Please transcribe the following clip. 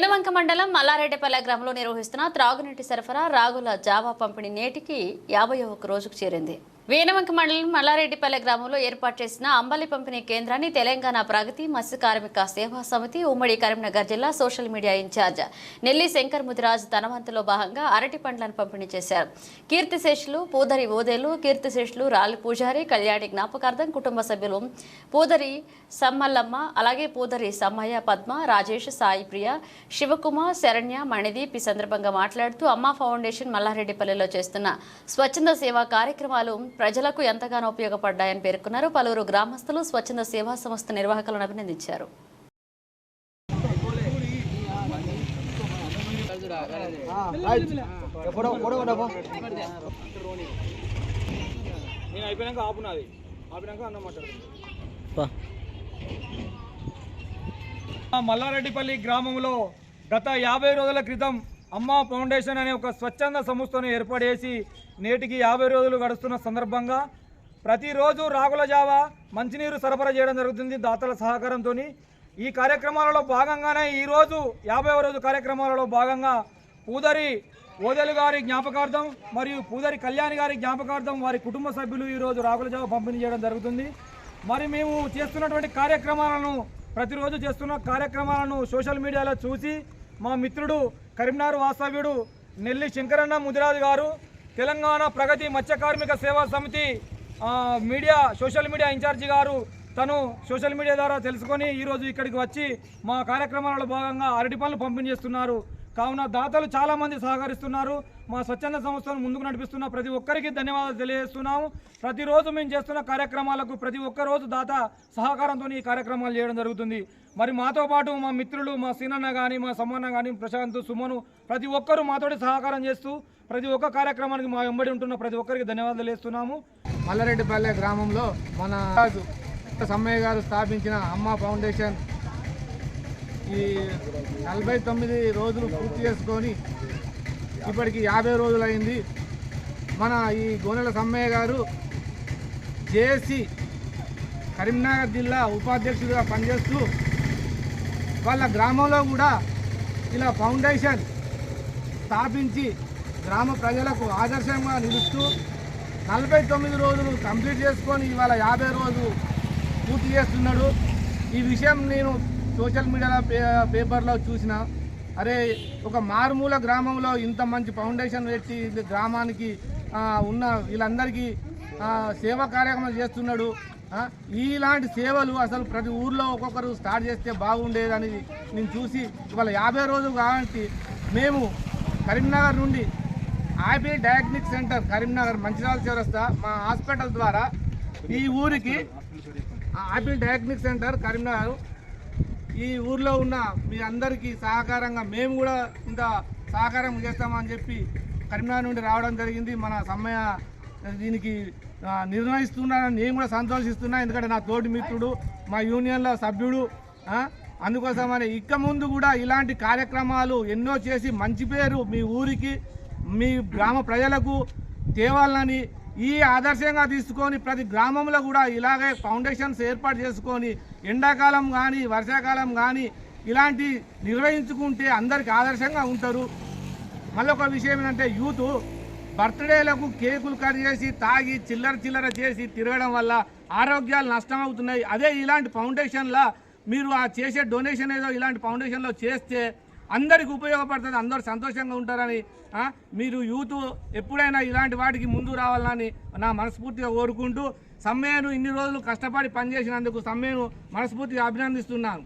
వేనవంక మండలం మల్లారెడ్డిపల్లె గ్రామంలో నిర్వహిస్తున్న త్రాగునీటి సరఫరా రాగుల జావా పంపిణీ నేటికి యాభై ఒక్క రోజుకు చేరింది. వేనవంక మండలం మల్లారెడ్డిపల్లె గ్రామంలో ఏర్పాటు చేసిన అంబలి పంపిణీ కేంద్రాన్ని తెలంగాణ ప్రగతి మత్స్య కార్మిక సేవా సమితి ఉమ్మడి కరీంనగర్ జిల్లా social media incharge Nelli Shankar Mudiraj తనవంతులో భాగంగా అరటి పండ్లను పంపిణీ చేశారు. కీర్తిశేషులు పూదరి ఓదేలు కీర్తిశేషులు రాలి పూజారి కళ్యాణి జ్ఞాపకార్థం కుటుంబ సభ్యులు పూదరి సమ్మల్లమ్మ అలాగే పూదరి సమ్మయ్య పద్మ రాజేష్ సాయి ప్రియ శివకుమార్ శరణ్య మణిదీప్ ఈ సందర్భంగా మాట్లాడుతూ అమ్మ ఫౌండేషన్ మల్లారెడ్డిపల్లెలో చేస్తున్న స్వచ్ఛంద సేవా కార్యక్రమాలు ప్రజలకు ఎంతగానో ఉపయోగపడ్డాయని పేర్కొన్నారు. పలువురు గ్రామస్తులు స్వచ్ఛంద సేవా సంస్థ నిర్వాహకులను అభినందించారు. నేను అయిపోయినాక ఆపునాది ఆపినాక అన్నం మాట్లాడుతుంది మల్లారెడ్డిపల్లి గ్రామంలో గత యాభై రోజుల క్రితం అమ్మ ఫౌండేషన్ అనే ఒక స్వచ్ఛంద సంస్థను ఏర్పాటు చేసి నేటికి యాభై రోజులు గడుస్తున్న సందర్భంగా ప్రతిరోజు రాగుల జావ మంచినీరు సరఫరా చేయడం జరుగుతుంది దాతల సహకారంతో ఈ కార్యక్రమాలలో భాగంగానే ఈరోజు యాభైవ రోజు కార్యక్రమాలలో భాగంగా పూదరి ఓదెలు గారి జ్ఞాపకార్థం మరియు పూదరి కళ్యాణి గారి జ్ఞాపకార్థం వారి కుటుంబ సభ్యులు ఈరోజు రాగుల జావ పంపిణీ చేయడం జరుగుతుంది. మరి మేము చేస్తున్నటువంటి కార్యక్రమాలను ప్రతిరోజు చేస్తున్న కార్యక్రమాలను సోషల్ మీడియాలో చూసి మా మిత్రుడు కరీంనగర్ వాస్తవ్యుడు నెల్లి శంకరన్న ముదిరాజు గారు తెలంగాణ ప్రగతి మత్స్య కార్మిక సేవా సమితి మీడియా సోషల్ మీడియా ఇన్ఛార్జి గారు తను సోషల్ మీడియా ద్వారా తెలుసుకొని ఈరోజు ఇక్కడికి వచ్చి మా కార్యక్రమాలలో భాగంగా అరటి పనులు పంపిణీ చేస్తున్నారు. కావున దాతలు చాలామంది సహకరిస్తున్నారు. మా స్వచ్ఛంద సంస్థను ముందుకు నడిపిస్తున్న ప్రతి ఒక్కరికి ధన్యవాదాలు తెలియజేస్తున్నాము. ప్రతిరోజు మేము చేస్తున్న కార్యక్రమాలకు ప్రతి ఒక్క రోజు దాత సహకారంతో ఈ కార్యక్రమాలు చేయడం జరుగుతుంది. మరి మాతో పాటు మా మిత్రులు మా సీనన్న కానీ మా సమ్మన్న కానీ ప్రశాంత్ సుమను ప్రతి ఒక్కరూ మాతోటి సహకారం చేస్తూ ప్రతి ఒక్క కార్యక్రమానికి మా వెంబడి ఉంటున్న ప్రతి ఒక్కరికి ధన్యవాదాలు తెలియజేస్తున్నాము. మల్లారెడ్డిపల్లె గ్రామంలో మన రాజు సమ్మయ్య గారు స్థాపించిన అమ్మ ఫౌండేషన్ ఈ నలభై తొమ్మిది రోజులు పూర్తి చేసుకొని ఇప్పటికి యాభై రోజులు అయింది మన ఈ గోనెల సమ్మయ్య గారు జేఏసీ కరీంనగర్ జిల్లా ఉపాధ్యక్షుడిగా పనిచేస్తూ వాళ్ళ గ్రామంలో కూడా ఇలా ఫౌండేషన్ స్థాపించి గ్రామ ప్రజలకు ఆదర్శంగా నిలుస్తూ నలభై తొమ్మిది రోజులు కంప్లీట్ చేసుకొని ఇవాళ యాభై రోజు పూర్తి చేస్తున్నాడు. ఈ విషయం నేను సోషల్ మీడియాలో పే పేపర్లో చూసిన అరే ఒక మారుమూల గ్రామంలో ఇంత మంచి ఫౌండేషన్ పెట్టి గ్రామానికి ఉన్న వీళ్ళందరికీ సేవా కార్యక్రమాలు చేస్తున్నాడు ఇలాంటి సేవలు అసలు ప్రతి ఊర్లో ఒక్కొక్కరు స్టార్ట్ చేస్తే బాగుండేదని నేను చూసి ఇవాళ యాభై రోజులు కాబట్టి మేము కరీంనగర్ నుండి ఆపీ డయాగ్నిక్ సెంటర్ కరీంనగర్ మంచిరాల చౌరస్తా మా హాస్పిటల్ ద్వారా ఈ ఊరికి ఆపీ డయాగ్నిక్ సెంటర్ కరీంనగర్ ఈ ఊర్లో ఉన్న మీ అందరికీ సహకారంగా మేము కూడా ఇంత సహకారం చేస్తామని చెప్పి కరీంనగర్ నుండి రావడం జరిగింది. మన సమ్మయ్య దీనికి నిర్ణయిస్తున్నానని నేను కూడా సంతోషిస్తున్నా. ఎందుకంటే నా తోటి మిత్రుడు మా యూనియన్లో సభ్యుడు అందుకోసమని ఇక ముందు కూడా ఇలాంటి కార్యక్రమాలు ఎన్నో చేసి మంచి పేరు మీ ఊరికి మీ గ్రామ ప్రజలకు తేవాలని ఈ ఆదర్శంగా తీసుకొని ప్రతి గ్రామంలో కూడా ఇలాగే ఫౌండేషన్స్ ఏర్పాటు చేసుకొని ఎండాకాలం కానీ వర్షాకాలం కానీ ఇలాంటి నిర్వహించుకుంటే అందరికి ఆదర్శంగా ఉంటారు. మళ్ళొక విషయం ఏంటంటే యూత్ బర్త్డేలకు కేకులు కట్ చేసి తాగి చిల్లర చిల్లర చేసి తిరగడం వల్ల ఆరోగ్యాలు నష్టమవుతున్నాయి అదే ఇలాంటి ఫౌండేషన్లా మీరు ఆ చేసే డొనేషన్ ఏదో ఇలాంటి ఫౌండేషన్లో చేస్తే అందరికి ఉపయోగపడుతుంది అందరు సంతోషంగా ఉంటారని మీరు యూత్ ఎప్పుడైనా ఇలాంటి వాటికి ముందు రావాలని నా మనస్ఫూర్తిగా కోరుకుంటూ సమ్మెను ఇన్ని రోజులు కష్టపడి పనిచేసినందుకు సమ్మెను మనస్ఫూర్తిగా అభినందిస్తున్నాను.